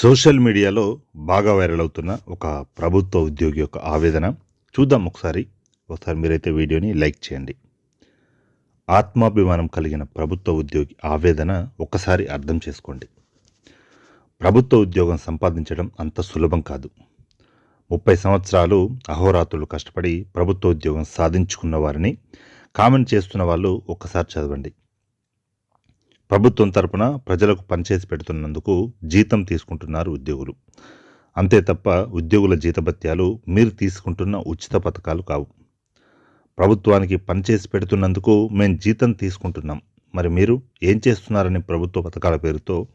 Social మీడియాలో బాగా viral అవుతున్న ఒక ప్రభుత్వ ఉద్యోగి యొక్క ఆవేదన చూద్దాం ఒకసారి. ఒకసారి మీరైతే వీడియోని లైక్ చేయండి. ఆత్మాభిమానం కలిగిన ప్రభుత్వ ఉద్యోగి ఆవేదన ఒకసారి అర్థం చేసుకోండి. ప్రభుత్వ ఉద్యోగం సంపాదించడం అంత సులభం కాదు. ముప్పై సంవత్సరాలు అహోరాత్రులు కష్టపడి ప్రభుత్వ ఉద్యోగం సాధించుకున్న వారిని కామెంట్ చేస్తున్న వాళ్ళు ఒక్కసారి చదవండి. ప్రభుత్వం తరపున ప్రజలకు పనిచేసి పెడుతున్నందుకు జీతం తీసుకుంటున్నారు ఉద్యోగులు. అంతే తప్ప ఉద్యోగుల జీతభత్యాలు మీరు తీసుకుంటున్న ఉచిత పథకాలు కావు. ప్రభుత్వానికి పనిచేసి పెడుతున్నందుకు మేము జీతం తీసుకుంటున్నాం. మరి మీరు ఏం చేస్తున్నారని ప్రభుత్వ పథకాల పేరుతో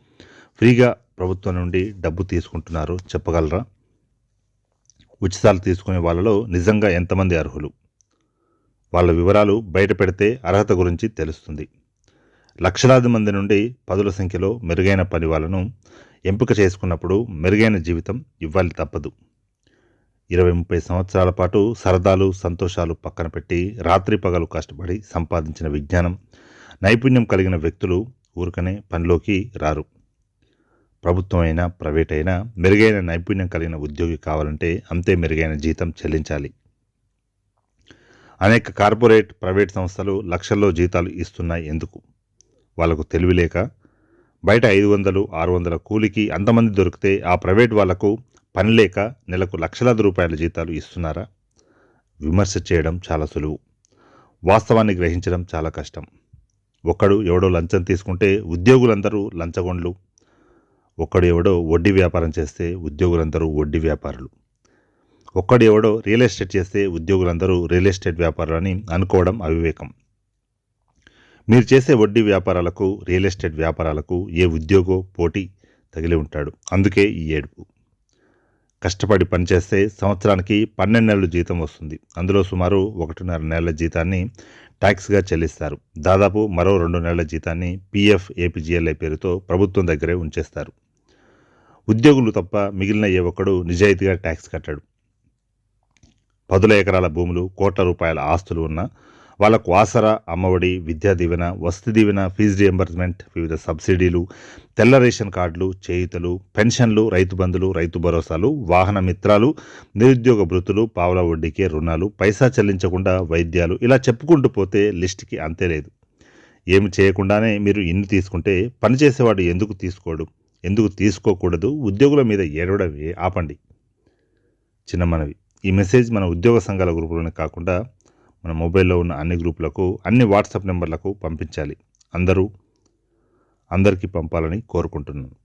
ఫ్రీగా ప్రభుత్వం నుండి డబ్బు తీసుకుంటున్నారో చెప్పగలరా? ఉచితాలు తీసుకునే వాళ్ళలో నిజంగా ఎంతమంది అర్హులు? వాళ్ళ వివరాలు బయట పెడితే అర్హత గురించి తెలుస్తుంది. లక్షలాది మంది నుండి పదుల సంఖ్యలో మెరుగైన పని వాళ్ళను ఎంపిక చేసుకున్నప్పుడు మెరుగైన జీవితం ఇవ్వాలి తప్పదు. ఇరవై ముప్పై సంవత్సరాల పాటు సరదాలు సంతోషాలు పక్కన పెట్టి రాత్రి పగలు కష్టపడి సంపాదించిన విజ్ఞానం నైపుణ్యం కలిగిన వ్యక్తులు ఊరికనే పనిలోకి రారు. ప్రభుత్వం అయినా ప్రైవేట్ అయినా మెరుగైన నైపుణ్యం కలిగిన ఉద్యోగి కావాలంటే అంతే మెరుగైన జీతం చెల్లించాలి. అనేక కార్పొరేట్ ప్రైవేట్ సంస్థలు లక్షల్లో జీతాలు ఇస్తున్నాయి ఎందుకు? వాళ్ళకు తెలివిలేక బయట ఐదు వందలు ఆరు వందల కూలికి అంతమంది దొరికితే ఆ ప్రైవేట్ వాళ్ళకు పని లేక నెలకు లక్షలాది రూపాయల జీతాలు ఇస్తున్నారా? విమర్శ చేయడం చాలా సులువు. వాస్తవాన్ని గ్రహించడం చాలా కష్టం. ఒకడు ఎవడో లంచం తీసుకుంటే ఉద్యోగులందరూ లంచగొండ్లు. ఒక్కడు ఎవడో వడ్డీ వ్యాపారం చేస్తే ఉద్యోగులందరూ వడ్డీ వ్యాపారులు. ఒక్కడు ఎవడో రియల్ ఎస్టేట్ చేస్తే ఉద్యోగులందరూ రియల్ ఎస్టేట్ వ్యాపారులు అని అనుకోవడం అవివేకం. మీరు చేసే వడ్డీ వ్యాపారాలకు రియల్ ఎస్టేట్ వ్యాపారాలకు ఏ ఉద్యోగో పోటీ తగిలి ఉంటాడు. అందుకే ఈ ఏడుపు. కష్టపడి పనిచేస్తే సంవత్సరానికి పన్నెండు నెలలు జీతం వస్తుంది. అందులో సుమారు ఒకటిన్నర నెలల జీతాన్ని ట్యాక్స్గా చెల్లిస్తారు. దాదాపు మరో రెండు నెలల జీతాన్ని పీఎఫ్ ఏపీజీఎల్ఐ పేరుతో ప్రభుత్వం దగ్గరే ఉంచేస్తారు. ఉద్యోగులు తప్ప మిగిలిన ఏ ఒక్కడు నిజాయితీగా ట్యాక్స్ కట్టాడు. పదుల ఎకరాల భూములు కోట్ల రూపాయల ఆస్తులు ఉన్న వాళ్ళకు ఆసరా అమ్మఒడి విద్యా దీవెన వసతి దీవెన ఫీజు రియంబర్స్మెంట్ వివిధ సబ్సిడీలు తెల్ల రేషన్ కార్డులు చేయుతలు పెన్షన్లు రైతు బంధులు రైతు భరోసాలు వాహన మిత్రాలు నిరుద్యోగ భృతులు పావుల వడ్డీకే రుణాలు పైసా చెల్లించకుండా వైద్యాలు ఇలా చెప్పుకుంటూ పోతే లిస్ట్కి అంతే లేదు. ఏమి చేయకుండానే మీరు ఇన్ని తీసుకుంటే పనిచేసేవాడు ఎందుకు తీసుకోడు? ఎందుకు తీసుకోకూడదు? ఉద్యోగుల మీద ఏడవడం ఆపండి. చిన్న మనవి. ఈ మెసేజ్ మన ఉద్యోగ సంఘాల గ్రూపులోనే కాకుండా మన మొబైల్లో ఉన్న అన్ని గ్రూపులకు అన్ని వాట్సాప్ నెంబర్లకు పంపించాలి. అందరూ అందరికీ పంపాలని కోరుకుంటున్నాను.